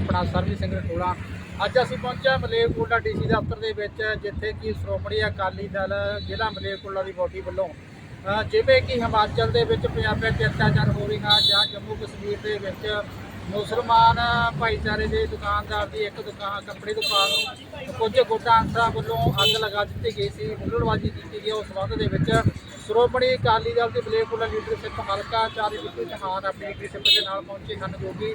ਆਪਣਾ ਸਰਬਜੀਤ ਸਿੰਘ ਰਟੋਲਾ ਅੱਜ ਅਸੀਂ ਪਹੁੰਚੇ ਮਲੇਰਕੋਟਲਾ ਡੀਸੀ ਦਫ਼ਤਰ ਦੇ ਵਿੱਚ, ਜਿੱਥੇ ਕਿ ਸ਼੍ਰੋਮਣੀ ਅਕਾਲੀ ਦਲ ਜ਼ਿਲ੍ਹਾ ਮਲੇਰਕੋਟਲਾ ਦੀ ਬੋਡੀ ਵੱਲੋਂ ਜਿਵੇਂ ਕਿ ਹਿਮਾਚਲ ਦੇ ਵਿੱਚ ਪੰਜਾਬੀਆਂ ਤੇ ਅਤਿਆਚਾਰ ਹੋ ਰਿਹਾ ਜਾਂ ਜੰਮੂ ਕਸ਼ਮੀਰ ਦੇ ਵਿੱਚ ਮੁਸਲਮਾਨ ਭਾਈਚਾਰੇ ਦੇ ਦੁਕਾਨਦਾਰ ਦੀ ਇੱਕ ਦੁਕਾਨ ਕੱਪੜੇ ਦੁਕਾਨ ਨੂੰ ਕੁਝ ਗੋਟਾ ਅੰਸਰਾਂ ਵੱਲੋਂ ਅੱਗ ਲਗਾ ਦਿੱਤੀ ਗਈ ਸੀ, ਹੁੱਲੜਬਾਜ਼ੀ ਕੀਤੀ ਗਈ ਉਸ ਸੰਬੰਧ ਦੇ ਵਿੱਚ ਸ਼੍ਰੋਮਣੀ ਅਕਾਲੀ ਦਲ ਦੀ ਮਲੇਰਕੋਟਲਾ ਲੀਡਰਸ਼ਿਪ ਹਲਕਾ ਚਾਰ ਬਿੱਟੂ ਚੌਹਾਨ ਆਪਣੀ ਲੀਡਰਸ਼ਿਪ ਦੇ ਨਾਲ ਪਹੁੰਚੇ ਹਨ ਜੋ ਕਿ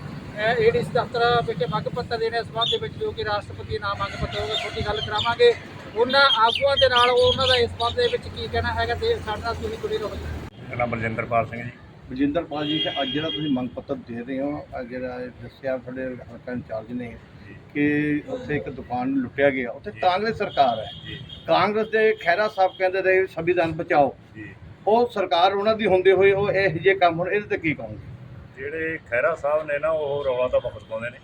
ਏਡੀਸ ਦਫ਼ਤਰ ਵਿਖੇ ਮੰਗ ਪੱਤਰ ਦੇਣੇ ਸੰਬੰਧ ਦੇ ਵਿੱਚ ਜੋ ਕਿ ਰਾਸ਼ਟਰਪਤੀ ਨਾਮ ਮੰਗ ਪੱਤਰ ਹੋਗਾ ਛੋਟੀ ਗੱਲ ਕਰਾਵਾਂਗੇ। ਉਹਨਾਂ ਆਗੂਆਂ ਦੇ ਨਾਲ ਉਹਨਾਂ ਦਾ ਇਸ ਸੰਬੰਧ ਦੇ ਵਿੱਚ ਕੀ ਕਹਿਣਾ ਹੈਗਾ ਤੇ ਸਾਡੇ ਨਾਲ ਤੁਸੀਂ ਜੁੜੇ ਰਹੋ ਮੇਰਾ ਨਾਮ ਬਲਜਿੰਦਰਪਾਲ ਸਿੰਘ ਜੀ। ਬਲਜਿੰਦਰ ਪਾਲ ਜੀ ਅੱਜ ਜਿਹੜਾ ਤੁਸੀਂ ਮੰਗ ਪੱਤਰ ਦੇ ਰਹੇ ਹੋ ਅੱਜ ਜਿਹੜਾ ਇਹ ਦੱਸਿਆ ਤੁਹਾਡੇ ਹਲਕਾ ਇੰਚਾਰਜ ਨੇ ਕਿ ਉੱਥੇ ਇੱਕ ਦੁਕਾਨ ਨੂੰ ਲੁੱਟਿਆ ਗਿਆ। ਉੱਥੇ ਕਾਂਗਰਸ ਸਰਕਾਰ ਹੈ। ਜੀ। ਕਾਂਗਰਸ ਦੇ ਖਹਿਰਾ ਸਾਹਿਬ ਕਹਿੰਦੇ ਰਹੇ ਸੰਵਿਧਾਨ ਬਚਾਓ। ਜੀ। ਉਹ ਸਰਕਾਰ ਉਹਨਾਂ ਦੀ ਹੁੰਦੇ ਹੋਏ ਉਹ ਇਹ ਜਿਹੇ ਕੰਮ ਹੁਣ ਇਹਦੇ ਤੇ ਕੀ ਕਹੋਗੇ? ਜਿਹੜੇ ਖਹਿਰਾ ਸਾਹਿਬ ਨੇ ਨਾ ਉਹ ਰੌਲਾ ਤਾਂ ਬਹੁਤ ਪਾਉਂਦੇ ਨੇ।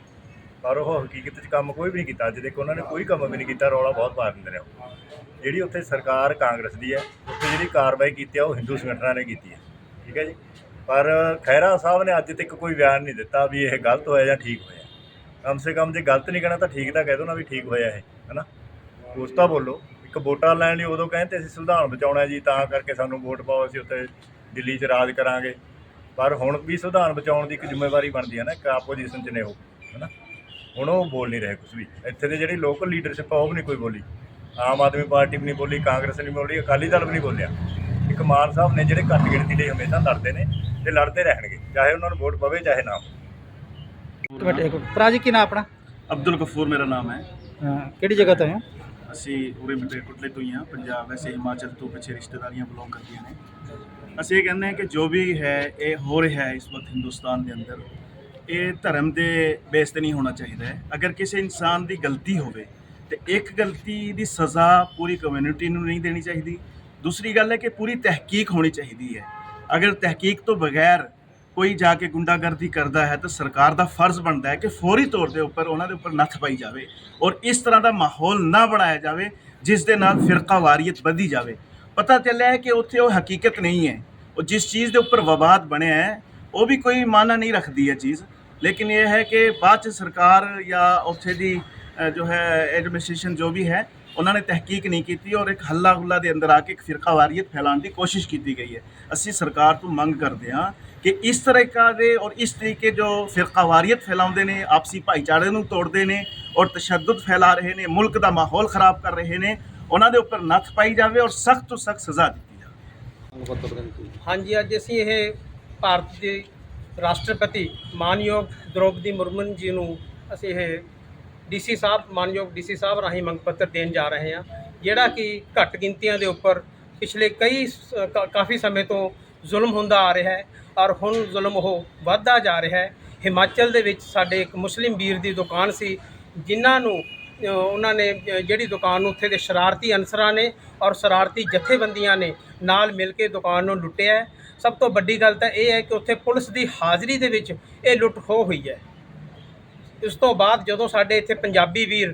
ਪਰ ਉਹ ਹਕੀਕਤ 'ਚ ਕੰਮ ਕੋਈ ਵੀ ਨਹੀਂ ਕੀਤਾ। ਅੱਜ ਤੱਕ ਉਹਨਾਂ ਨੇ ਕੋਈ ਕੰਮ ਵੀ ਨਹੀਂ ਕੀਤਾ ਰੌਲਾ ਬਹੁਤ ਪਾ ਦਿੰਦੇ ਨੇ ਉਹ। ਜਿਹੜੀ ਉੱਥੇ ਸਰਕਾਰ ਕਾਂਗਰਸ ਦੀ ਹੈ ਉੱਥੇ ਜਿਹੜੀ ਕਾਰਵਾਈ ਕੀਤੀ ਆ ਉਹ ਹਿੰਦੂ ਸੰਗਠਨਾਂ ਨੇ ਕੀਤੀ ਹੈ। ਠੀਕ ਹੈ ਜੀ? ਪਰ ਖਹਿਰਾ ਸਾਹਿਬ ਨੇ ਅੱਜ ਤੱਕ ਕੋਈ ਬਿਆਨ ਨਹੀਂ ਦਿੱਤਾ ਵੀ ਇਹ ਗਲਤ ਹੋਇਆ ਜਾਂ ਠੀਕ ਹੋਇਆ। ਕਮ ਸੇ ਕਮ ਜੇ ਗਲਤ ਨਹੀਂ ਕਹਿਣਾ ਤਾਂ ਠੀਕ ਤਾਂ ਕਹਿ ਦੋ ਨਾ ਵੀ ਠੀਕ ਹੋਇਆ ਇਹ, ਹੈਨਾ? ਕੁਛ ਤਾਂ ਬੋਲੋ, ਇੱਕ ਵੋਟਾਂ ਲੈਣ ਲਈ ਉਦੋਂ ਕਹਿੰਦੇ ਅਸੀਂ ਸੰਵਿਧਾਨ ਬਚਾਉਣਾ ਜੀ, ਤਾਂ ਕਰਕੇ ਸਾਨੂੰ ਵੋਟ ਪਾਓ, ਅਸੀਂ ਉੱਥੇ ਦਿੱਲੀ 'ਚ ਰਾਜ ਕਰਾਂਗੇ। ਪਰ ਹੁਣ ਵੀ ਸੰਵਿਧਾਨ ਬਚਾਉਣ ਦੀ ਇੱਕ ਜ਼ਿੰਮੇਵਾਰੀ ਬਣਦੀ ਹੈ ਨਾ, ਇੱਕ ਆਪੋਜੀਸ਼ਨ 'ਚ ਨੇ ਉਹ, ਹੈਨਾ? ਹੁਣ ਉਹ ਬੋਲ ਨਹੀਂ ਰਹੇ ਕੁਝ ਵੀ। ਇੱਥੇ ਦੇ ਜਿਹੜੀ ਲੋਕਲ ਲੀਡਰਸ਼ਿਪ ਆ, ਉਹ ਵੀ ਨਹੀਂ ਕੋਈ ਬੋਲੀ। ਆਮ ਆਦਮੀ ਪਾਰਟੀ ਵੀ ਨਹੀਂ ਬੋਲੀ, ਕਾਂਗਰਸ ਨਹੀਂ ਬੋਲੀ, ਅਕਾਲੀ ਦਲ ਵੀ ਨਹੀਂ ਬੋਲਿਆ। ਇੱਕ ਮਾਨ ਸਾਹਿਬ ਨੇ ਜਿਹੜੇ ਘੱਟ ਗਿਣਤੀ ਲਈ ਹਮੇਸ਼ਾ ਲੜਦੇ ਨੇ, ਤੇ ਲੜਦੇ ਰਹਿਣਗੇ, ਚਾਹੇ ਉਹਨਾਂ ਨੂੰ ਵੋਟ ਪਵੇ, ਚਾਹੇ ਨਾ ਇੱਕ ਭਰਾ ਜੀ ਕੀ ਨਾਮ ਆਪਣਾ? ਅਬਦੁਲ ਗਫੂਰ ਮੇਰਾ ਨਾਮ ਹੈ। ਹਾਂ, ਕਿਹੜੀ ਜਗ੍ਹਾ ਤੋਂ ਹੋ? ਅਸੀਂ ਉਰੇ ਮਲੇਰਕੋਟਲੇ ਤੋਂ ਹੀ ਹਾਂ। ਪੰਜਾਬ ਵੈਸੇ ਹਿਮਾਚਲ ਤੋਂ ਪਿੱਛੇ ਰਿਸ਼ਤੇਦਾਰੀਆਂ ਬਿਲੋਂਗ ਕਰਦੀਆਂ ਨੇ। ਅਸੀਂ ਇਹ ਕਹਿੰਦੇ ਹਾਂ ਕਿ ਜੋ ਵੀ ਹੈ ਇਹ ਹੋ ਰਿਹਾ ਹੈ ਇਸ ਵਕਤ ਹਿੰਦੁਸਤਾਨ ਦੇ ਅੰਦਰ। ਇਹ ਧਰਮ ਦੇ ਬੇਸ ਤੇ ਨਹੀਂ ਹੋਣਾ ਚਾਹੀਦਾ ਹੈ। ਅਗਰ ਕਿਸੇ ਇਨਸਾਨ ਦੀ ਗਲਤੀ ਹੋਵੇ ਤੇ ਇੱਕ ਗਲਤੀ ਦੀ ਸਜ਼ਾ ਪੂਰੀ ਕਮਿਊਨਿਟੀ ਨੂੰ ਨਹੀਂ ਦੇਣੀ ਚਾਹੀਦੀ। ਦੂਸਰੀ ਗੱਲ ਹੈ ਕਿ ਪੂਰੀ ਤਹਿਕੀਕ ਹੋਣੀ ਚਾਹੀਦੀ ਹੈ। ਅਗਰ ਤਹਿਕੀਕ ਤੋਂ ਬਗੈਰ ਕੋਈ ਜਾ ਕੇ ਗੁੰਡਾਗਰਦੀ ਕਰਦਾ ਹੈ ਤਾਂ ਸਰਕਾਰ ਦਾ ਫਰਜ਼ ਬਣਦਾ ਹੈ ਕਿ ਫੌਰੀ ਤੌਰ ਦੇ ਉੱਪਰ ਉਹਨਾਂ ਦੇ ਉੱਪਰ ਨੱਥ ਪਾਈ ਜਾਵੇ ਔਰ ਇਸ ਤਰ੍ਹਾਂ ਦਾ ਮਾਹੌਲ ਨਾ ਬਣਾਇਆ ਜਾਵੇ, ਜਿਸ ਦੇ ਨਾਲ ਫਿਰਕਾ ਵਾਰੀਅਤ ਵਧੀ ਜਾਵੇ। ਪਤਾ ਚੱਲਿਆ ਹੈ ਕਿ ਉੱਥੇ ਉਹ ਹਕੀਕਤ ਨਹੀਂ ਹੈ। ਉਹ ਜਿਸ ਚੀਜ਼ ਦੇ ਉੱਪਰ ਵਿਵਾਦ ਬਣਿਆ ਹੈ, ਉਹ ਵੀ ਕੋਈ ਮਾਨਾ ਨਹੀਂ ਰੱਖਦੀ ਹੈ ਚੀਜ਼। ਲੇਕਿਨ ਇਹ ਹੈ ਕਿ ਬਾਅਦ ਚ ਸਰਕਾਰ ਜਾਂ ਉੱਥੇ ਦੀ ਜੋ ਹੈ ਐਡਮਿਨਿਸਟ੍ਰੇਸ਼ਨ ਜੋ ਵੀ ਹੈ ਉਹਨਾਂ ਨੇ ਤਹਿਕੀਕ ਨਹੀਂ ਕੀਤੀ ਔਰ ਇੱਕ ਹੱਲਾ ਗੁੱਲਾ ਦੇ ਅੰਦਰ ਆ ਕੇ ਇੱਕ ਫਿਰਕਾ ਵਾਰੀਅਤ ਫੈਲਾਉਣ ਦੀ ਕੋਸ਼ਿਸ਼ ਕੀਤੀ ਗਈ ਹੈ। ਅਸੀਂ ਸਰਕਾਰ ਤੋਂ ਮੰਗ ਕਰਦੇ ਹਾਂ ਕਿ ਇਸ ਤਰ੍ਹਾਂ ਦੇ ਔਰ ਇਸ ਤਰੀਕੇ ਜੋ ਫਿਰਕਾ ਵਾਰੀਅਤ ਫੈਲਾਉਂਦੇ ਨੇ, ਆਪਸੀ ਭਾਈਚਾਰੇ ਨੂੰ ਤੋੜਦੇ ਨੇ ਔਰ ਤਸ਼ੱਦਦ ਫੈਲਾ ਰਹੇ ਨੇ, ਮੁਲਕ ਦਾ ਮਾਹੌਲ ਖਰਾਬ ਕਰ ਰਹੇ ਨੇ, ਉਹਨਾਂ ਦੇ ਉੱਪਰ ਨੱਥ ਪਾਈ ਜਾਵੇ ਔਰ ਸਖਤ ਤੋਂ ਸਖਤ ਸਜ਼ਾ ਦਿੱਤੀ ਜਾਵੇ। ਹਾਂਜੀ, ਅੱਜ ਅਸੀਂ ਇਹ ਭਾਰਤ ਦੇ ਰਾਸ਼ਟਰਪਤੀ ਮਾਨਯੋਗ ਦ੍ਰੋਪਦੀ ਮੁਰਮੂ ਜੀ ਨੂੰ ਅਸੀਂ ਇਹ ਡੀਸੀ ਸਾਹਿਬ, ਮਾਨਯੋਗ ਡੀਸੀ ਸਾਹਿਬ ਰਾਹੀਂ ਮੰਗ ਪੱਤਰ ਦੇਣ ਜਾ ਰਹੇ ਹਾਂ। ਜਿਹੜਾ ਕਿ ਘੱਟ ਗਿਣਤੀਆਂ ਦੇ ਉੱਪਰ ਪਿਛਲੇ ਕਈ ਸ- ਕਾ- ਕਾਫੀ ਸਮੇਂ ਤੋਂ ਜ਼ੁਲਮ ਹੁੰਦਾ ਆ ਰਿਹਾ ਹੈ ਔਰ ਹੁਣ ਜ਼ੁਲਮ ਉਹ ਵੱਧਦਾ ਜਾ ਰਿਹਾ ਹੈ। ਹਿਮਾਚਲ ਦੇ ਵਿੱਚ ਸਾਡੇ ਇੱਕ ਮੁਸਲਿਮ ਵੀਰ ਦੀ ਦੁਕਾਨ ਸੀ, ਜਿਨ੍ਹਾਂ ਨੂੰ ਉਹਨਾਂ ਨੇ ਜਿਹੜੀ ਦੁਕਾਨ ਨੂੰ ਉੱਥੇ ਦੇ ਸ਼ਰਾਰਤੀ ਅਨਸਰਾਂ ਨੇ ਔਰ ਸ਼ਰਾਰਤੀ ਜਥੇਬੰਦੀਆਂ ਨੇ ਨਾਲ ਮਿਲ ਕੇ ਦੁਕਾਨ ਨੂੰ ਲੁੱਟਿਆ ਸਭ ਤੋਂ ਵੱਡੀ ਗੱਲ ਤਾਂ ਇਹ ਹੈ ਕਿ ਉੱਥੇ ਪੁਲਿਸ ਦੀ ਹਾਜ਼ਰੀ ਦੇ ਵਿੱਚ ਇਹ ਲੁੱਟ ਖੋਹ ਹੋਈ ਹੈ। ਇਸ ਤੋਂ ਬਾਅਦ ਜਦੋਂ ਸਾਡੇ ਇੱਥੇ ਪੰਜਾਬੀ ਵੀਰ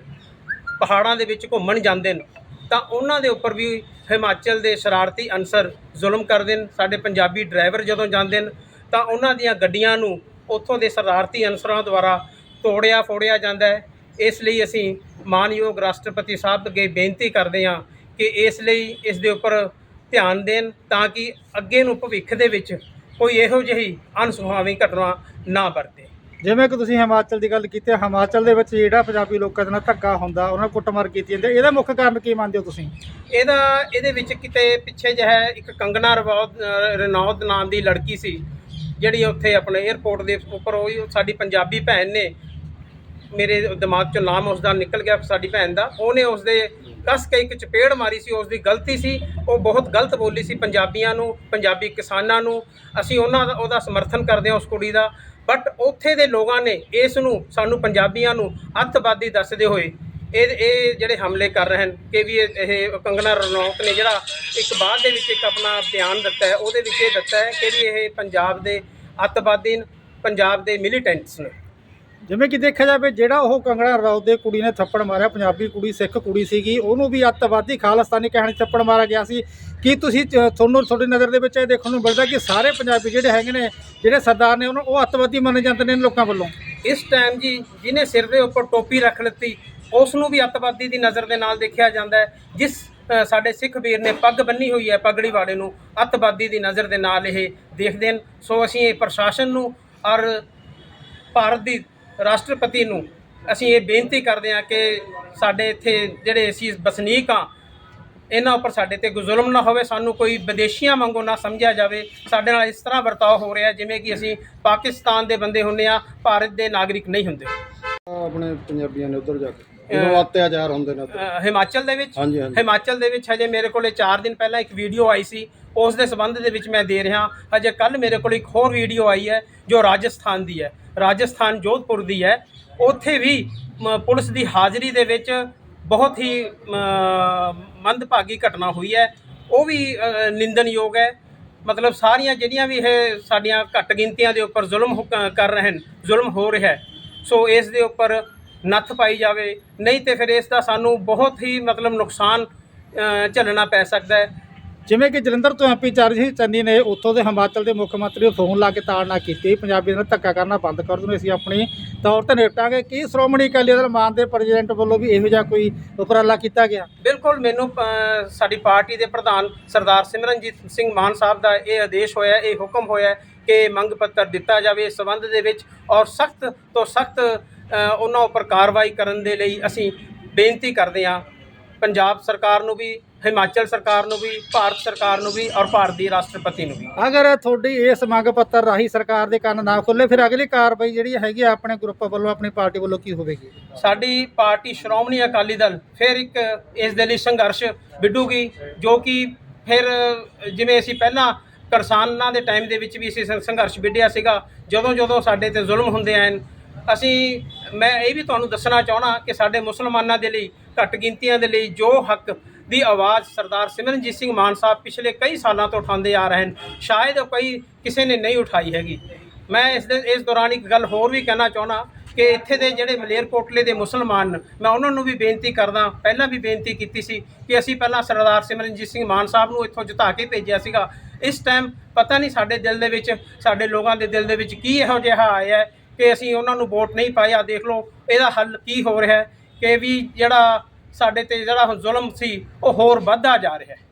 ਪਹਾੜਾਂ ਦੇ ਵਿੱਚ ਘੁੰਮਣ ਜਾਂਦੇ ਨੇ, ਤਾਂ ਉਹਨਾਂ ਦੇ ਉੱਪਰ ਵੀ ਹਿਮਾਚਲ ਦੇ ਸ਼ਰਾਰਤੀ ਅਨਸਰ ਜ਼ੁਲਮ ਕਰਦੇ ਨੇ, ਸਾਡੇ ਪੰਜਾਬੀ ਡਰਾਈਵਰ ਜਦੋਂ ਜਾਂਦੇ ਨੇ, ਤਾਂ ਉਹਨਾਂ ਦੀਆਂ ਗੱਡੀਆਂ ਨੂੰ ਉੱਥੋਂ ਦੇ ਸ਼ਰਾਰਤੀ ਅਨਸਰਾਂ ਦੁਆਰਾ ਤੋੜਿਆ ਫੋੜਿਆ ਜਾਂਦਾ ਹੈ। ਇਸ ਲਈ ਅਸੀਂ ਮਾਨਯੋਗ ਰਾਸ਼ਟਰਪਤੀ ਸਾਹਿਬ ਅੱਗੇ ਬੇਨਤੀ ਕਰਦੇ ਹਾਂ ਕਿ ਇਸ ਲਈ ਇਸ ਦੇ ਉੱਪਰ ਧਿਆਨ ਦੇਣ ਤਾਂ ਕਿ ਅੱਗੇ ਨੂੰ ਭਵਿੱਖ ਦੇ ਵਿੱਚ ਕੋਈ ਇਹੋ ਜਿਹੀ ਅਨਸੁਖਾਵੀ ਘਟਨਾ ਨਾ ਵਰਤੇ। ਜਿਵੇਂ ਕਿ ਤੁਸੀਂ ਹਿਮਾਚਲ ਦੀ ਗੱਲ ਕੀਤੀ ਹੈ ਹਿਮਾਚਲ ਦੇ ਵਿੱਚ ਜਿਹੜਾ ਪੰਜਾਬੀ ਲੋਕਾਂ ਦੇ ਨਾਲ ਧੱਕਾ ਹੁੰਦਾ, ਉਹਨਾਂ ਨੂੰ ਕੁੱਟਮਾਰ ਕੀਤੀ ਜਾਂਦੀ ਹੈ। ਇਹਦਾ ਮੁੱਖ ਕਾਰਨ ਕੀ ਮੰਨਦੇ ਹੋ ਤੁਸੀਂ? ਇਹਦਾ, ਇਹਦੇ ਵਿੱਚ ਕਿਤੇ ਪਿੱਛੇ ਜਿਹਾ ਇੱਕ ਕੰਗਨਾ ਰਣੌਤ ਰਣੌਤ ਨਾਮ ਦੀ ਲੜਕੀ ਸੀ, ਜਿਹੜੀ ਉੱਥੇ ਆਪਣੇ 에ਅਰਪੋਰਟ ਦੇ ਉੱਪਰ ਉਹ ਸਾਡੀ ਪੰਜਾਬੀ ਭੈਣ ਨੇ, ਮੇਰੇ ਦਿਮਾਗ ਚੋਂ ਨਾਮ ਉਸ ਦਾ ਨਿਕਲ ਗਿਆ ਸਾਡੀ ਭੈਣ ਦਾ। ਉਹਨੇ ਉਸ ਦੇ ਕਸ ਕੇ ਇੱਕ ਚਪੇੜ ਮਾਰੀ ਸੀ ਉਸ ਦੀ ਗਲਤੀ ਸੀ, ਉਹ ਬਹੁਤ ਗਲਤ ਬੋਲੀ ਸੀ ਪੰਜਾਬੀਆਂ ਨੂੰ, ਪੰਜਾਬੀ ਕਿਸਾਨਾਂ ਨੂੰ। ਅਸੀਂ ਉਹਨਾਂ ਦਾ, ਉਹਦਾ ਸਮਰਥਨ ਕਰਦੇ ਹਾਂ ਉਸ ਕੁੜੀ ਦਾ। ਬਟ ਉੱਥੇ ਦੇ ਲੋਕਾਂ ਨੇ ਇਸ ਨੂੰ ਸਾਨੂੰ ਪੰਜਾਬੀਆਂ ਨੂੰ ਅੱਤਵਾਦੀ ਦੱਸਦੇ ਹੋਏ ਇਹ ਇਹ ਜਿਹੜੇ ਹਮਲੇ ਕਰ ਰਹੇ ਹਨ ਕਿ ਵੀ ਇਹ ਇਹ ਕੰਗਨਾ ਰਣੌਤ ਨੇ ਜਿਹੜਾ ਇੱਕ ਬਾਅਦ ਦੇ ਵਿੱਚ ਇੱਕ ਆਪਣਾ ਬਿਆਨ ਦਿੱਤਾ ਹੈ ਉਹਦੇ ਵਿੱਚ ਇਹ ਦਿੱਤਾ ਹੈ ਕਿ ਵੀ ਇਹ ਪੰਜਾਬ ਦੇ ਅੱਤਵਾਦੀ ਨੇ, ਪੰਜਾਬ ਦੇ ਮਿਲੀਟੈਂਟਸ ਨੇ। ਜਿਵੇਂ ਕਿ ਦੇਖਿਆ ਜਾਵੇ, ਜਿਹੜਾ ਉਹ ਕੰਗੜਾ ਰਣੌਤ ਦੇ ਕੁੜੀ ਨੇ ਥੱਪੜ ਮਾਰਿਆ, ਪੰਜਾਬੀ ਕੁੜੀ, ਸਿੱਖ ਕੁੜੀ ਸੀਗੀ, ਉਹਨੂੰ ਵੀ ਅੱਤਵਾਦੀ ਖਾਲਿਸਤਾਨੀ ਕਹਿਣ ਥੱਪੜ ਮਾਰਿਆ ਗਿਆ ਸੀ। ਕੀ ਤੁਸੀਂ ਚ- ਤੁਹਾਨੂੰ ਤੁਹਾਡੀ ਨਜ਼ਰ ਦੇ ਵਿੱਚ ਇਹ ਦੇਖਣ ਨੂੰ ਮਿਲਦਾ ਕਿ ਸਾਰੇ ਪੰਜਾਬੀ ਜਿਹੜੇ ਹੈਗੇ ਨੇ, ਜਿਹੜੇ ਸਰਦਾਰ ਨੇ ਉਹਨਾਂ, ਉਹ ਅੱਤਵਾਦੀ ਮੰਨੇ ਜਾਂਦੇ ਨੇ ਲੋਕਾਂ ਵੱਲੋਂ? ਇਸ ਟਾਈਮ ਜੀ, ਜਿਹਨੇ ਸਿਰ ਦੇ ਉੱਪਰ ਟੋਪੀ ਰੱਖ ਲਿੱਤੀ ਉਸ ਨੂੰ ਵੀ ਅੱਤਵਾਦੀ ਦੀ ਨਜ਼ਰ ਦੇ ਨਾਲ ਦੇਖਿਆ ਜਾਂਦਾ ਹੈ, ਜਿਸ ਸਾਡੇ ਸਿੱਖ ਵੀਰ ਨੇ ਪੱਗ ਬੰਨੀ ਹੋਈ ਹੈ ਪਗੜੀ ਵਾਲੇ ਨੂੰ, ਅੱਤਵਾਦੀ ਦੀ ਨਜ਼ਰ ਦੇ ਨਾਲ ਇਹ ਦੇਖਦੇ ਨੇ ਸੋ ਅਸੀਂ ਇਹ ਪ੍ਰਸ਼ਾਸਨ ਨੂੰ ਔਰ ਭਾਰਤ ਦੀ ਰਾਸ਼ਟਰਪਤੀ ਨੂੰ ਅਸੀਂ ਇਹ ਬੇਨਤੀ ਕਰਦੇ ਹਾਂ ਕਿ ਸਾਡੇ ਇੱਥੇ ਜਿਹੜੇ ਅਸੀਂ ਵਸਨੀਕ ਆ ਇਹਨਾਂ ਉੱਪਰ ਸਾਡੇ ਤੇ ਜ਼ੁਲਮ ਨਾ ਹੋਵੇ ਸਾਨੂੰ ਕੋਈ ਵਿਦੇਸ਼ੀਆਂ ਵਾਂਗੂ ਨਾ ਸਮਝਿਆ ਜਾਵੇ। ਸਾਡੇ ਨਾਲ ਇਸ ਤਰ੍ਹਾਂ ਵਰਤਾਓ ਹੋ ਰਿਹਾ ਜਿਵੇਂ ਕਿ ਅਸੀਂ ਪਾਕਿਸਤਾਨ ਦੇ ਬੰਦੇ ਹੁੰਦੇ ਆ ਭਾਰਤ ਦੇ ਨਾਗਰਿਕ ਨਹੀਂ ਹੁੰਦੇ। ਆਪਣੇ ਪੰਜਾਬੀਆਂ ਨੇ ਉੱਧਰ ਜਾ ਕੇ। ਜਦੋਂ ਅਤਿਆਚਾਰ ਹੁੰਦੇ ਨੇ ਅ, ਹਿਮਾਚਲ ਦੇ ਵਿੱਚ? ਹਾਂਜੀ ਹਾਂਜੀ। ਹਿਮਾਚਲ ਦੇ ਵਿੱਚ ਹਜੇ ਮੇਰੇ ਕੋਲੇ 4 ਦਿਨ ਪਹਿਲਾਂ ਇੱਕ ਵੀਡੀਓ ਆਈ ਸੀ। ਉਸ ਦੇ ਸੰਬੰਧ ਦੇ ਵਿੱਚ ਮੈਂ ਦੇ ਰਿਹਾ। ਹਜੇ ਕੱਲ ਮੇਰੇ ਕੋਲ ਇੱਕ ਹੋਰ ਵੀਡੀਓ ਆਈ ਹੈ ਜੋ ਰਾਜਸਥਾਨ ਦੀ ਹੈ। ਰਾਜਸਥਾਨ ਜੋਧਪੁਰ ਦੀ ਹੈ। ਉੱਥੇ ਵੀ ਮ, ਪੁਲਿਸ ਦੀ ਹਾਜ਼ਰੀ ਦੇ ਵਿੱਚ ਬਹੁਤ ਹੀ ਮੰਦਭਾਗੀ ਘਟਨਾ ਹੋਈ ਹੈ। ਉਹ ਵੀ ਅ, ਨਿੰਦਣਯੋਗ ਹੈ। ਮਤਲਬ ਸਾਰੀਆਂ ਜਿਹੜੀਆਂ ਵੀ ਇਹ ਸਾਡੀਆਂ ਘੱਟ ਗਿਣਤੀਆਂ ਦੇ ਉੱਪਰ ਜ਼ੁਲਮ ਹੋ- ਕ- ਕਰ ਰਹੇ ਹਨ ਜ਼ੁਲਮ ਹੋ ਰਿਹਾ ਹੈ। ਸੋ ਇਸ ਦੇ ਉੱਪਰ ਨੱਥ ਪਾਈ ਜਾਵੇ। ਨਹੀਂ ਤੇ ਫਿਰ ਇਸ ਦਾ ਸਾਨੂੰ ਬਹੁਤ ਹੀ ਮਤਲਬ ਨੁਕਸਾਨ ਝੱਲਣਾ ਪੈ ਸਕਦਾ ਹੈ। ਜਿਵੇਂ ਕਿ ਜਲੰਧਰ ਤੋਂ ਐਮਪੀ ਚਰਨਜੀਤ ਚੰਨੀ ਨੇ ਉੱਥੋਂ ਦੇ ਹਿਮਾਚਲ ਦੇ ਮੁੱਖ ਮੰਤਰੀ ਨੂੰ ਫੋਨ ਲਾ ਕੇ ਤਾੜਨਾ ਕੀਤੀ। ਪੰਜਾਬੀਆਂ ਨਾਲ ਧੱਕਾ ਕਰਨਾ ਬੰਦ ਕਰ ਦਿਓ ਅਸੀਂ ਆਪਣੀ ਤੌਰ ਤੇ ਨਿਪਟਾਂਗੇ। ਕੀ ਸ਼੍ਰੋਮਣੀ ਅਕਾਲੀ ਦਲ ਮਾਨ ਦੇ ਪ੍ਰੈਜ਼ੀਡੈਂਟ ਵੱਲੋਂ ਵੀ ਇਹੋ ਜਿਹਾ ਕੋਈ ਉਪਰਾਲਾ ਕੀਤਾ ਗਿਆ? ਬਿਲਕੁਲ, ਮੈਨੂੰ ਸਾਡੀ ਪਾਰਟੀ ਦੇ ਪ੍ਰਧਾਨ ਸਰਦਾਰ ਸਿਮਰਨਜੀਤ ਸਿੰਘ ਮਾਨ ਸਾਹਿਬ ਦਾ ਇਹ ਆਦੇਸ਼ ਹੋਇਆ, ਇਹ ਹੁਕਮ ਹੋਇਆ ਕਿ ਮੰਗ ਪੱਤਰ ਦਿੱਤਾ ਜਾਵੇ ਇਸ ਸੰਬੰਧ ਦੇ ਵਿੱਚ ਔਰ ਸਖਤ ਤੋਂ ਸਖਤ ਉਹਨਾਂ ਉੱਪਰ ਕਾਰਵਾਈ ਕਰਨ ਦੇ ਲਈ ਅਸੀਂ ਬੇਨਤੀ ਕਰਦੇ ਹਾਂ। ਪੰਜਾਬ ਸਰਕਾਰ ਨੂੰ ਵੀ ਹਿਮਾਚਲ ਸਰਕਾਰ ਨੂੰ ਵੀ ਭਾਰਤ ਸਰਕਾਰ ਨੂੰ ਵੀ ਔਰ ਭਾਰਤ ਰਾਸ਼ਟਰਪਤੀ ਨੂੰ ਵੀ। ਅਗਰ ਤੁਹਾਡੀ ਇਸ ਮੰਗ ਪੱਤਰ ਰਾਹੀਂ ਸਰਕਾਰ ਦੇ ਕੰਨ ਨਾ ਖੁੱਲੇ ਫਿਰ ਅਗਲੀ ਕਾਰਵਾਈ ਜਿਹੜੀ ਹੈਗੀ ਆ ਆਪਣੇ ਗਰੁੱਪ ਵੱਲੋਂ ਆਪਣੀ ਪਾਰਟੀ ਵੱਲੋਂ ਕੀ ਹੋਵੇਗੀ? ਸਾਡੀ ਪਾਰਟੀ ਸ਼੍ਰੋਮਣੀ ਅਕਾਲੀ ਦਲ ਫਿਰ ਇੱਕ ਇਸ ਦੇ ਲਈ ਸੰਘਰਸ਼ ਵਿੱਢੂਗੀ ਜੋ ਕਿ ਫਿਰ ਜਿਵੇਂ ਅਸੀਂ ਪਹਿਲਾਂ ਕਿਸਾਨਾਂ ਦੇ ਟਾਈਮ ਦੇ ਵਿੱਚ ਵੀ ਅਸੀਂ ਸੰਘਰਸ਼ ਵਿੱਢਿਆ ਸੀਗਾ ਜਦੋਂ ਜਦੋਂ ਸਾਡੇ ਤੇ ਜ਼ੁਲਮ ਹੁੰਦੇ ਆਏ। ਅਸੀਂ ਮੈਂ ਇਹ ਵੀ ਤੁਹਾਨੂੰ ਦੱਸਣਾ ਚਾਹਣਾ ਕਿ ਸਾਡੇ ਮੁਸਲਮਾਨਾਂ ਦੇ ਲਈ ਘੱਟ ਗਿਣਤੀਆਂ ਦੇ ਲਈ ਜੋ ਹੱਕ ਦੀ ਆਵਾਜ਼ ਸਰਦਾਰ ਸਿਮਰਨਜੀਤ ਸਿੰਘ ਮਾਨ ਸਾਹਿਬ ਪਿਛਲੇ ਕਈ ਸਾਲਾਂ ਤੋਂ ਉਠਾਉਂਦੇ ਆ ਰਹੇ ਹਨ, ਸ਼ਾਇਦ ਉਹ ਕਈ ਕਿਸੇ ਨੇ ਨਹੀਂ ਉਠਾਈ ਹੈਗੀ। ਮੈਂ ਇਸ ਦੇ, ਇਸ ਦੌਰਾਨ ਇੱਕ ਗੱਲ ਹੋਰ ਵੀ ਕਹਿਣਾ ਚਾਹਣਾ ਕਿ ਇੱਥੇ ਦੇ ਜਿਹੜੇ ਮਲੇਰਕੋਟਲੇ ਦੇ ਮੁਸਲਮਾਨ, ਮੈਂ ਉਹਨਾਂ ਨੂੰ ਵੀ ਬੇਨਤੀ ਕਰਦਾ, ਪਹਿਲਾਂ ਵੀ ਬੇਨਤੀ ਕੀਤੀ ਸੀ ਕਿ ਅਸੀਂ ਪਹਿਲਾਂ ਸਰਦਾਰ ਸਿਮਰਨਜੀਤ ਸਿੰਘ ਮਾਨ ਸਾਹਿਬ ਨੂੰ ਇੱਥੋਂ ਜਿਤਾ ਕੇ ਭੇਜਿਆ ਸੀਗਾ। ਇਸ ਟਾਈਮ ਪਤਾ ਨਹੀਂ ਸਾਡੇ ਦਿਲ ਦੇ ਵਿੱਚ, ਸਾਡੇ ਲੋਕਾਂ ਦੇ ਦਿਲ ਦੇ ਵਿੱਚ ਕੀ ਇਹੋ ਜਿਹਾ ਆਇਆ ਕਿ ਅਸੀਂ ਉਹਨਾਂ ਨੂੰ ਵੋਟ ਨਹੀਂ ਪਾਇਆ ਦੇਖ ਲਓ, ਇਹਦਾ ਹੱਲ ਕੀ ਹੋ ਰਿਹਾ ਹੈ। ਕਿ ਵੀ ਜਿਹੜਾ ਸਾਡੇ ਤੇ ਜਿਹੜਾ ਹੁਣ ਜ਼ੁਲਮ ਸੀ, ਉਹ ਹੋਰ ਵੱਧਦਾ ਜਾ ਰਿਹਾ ਹੈ।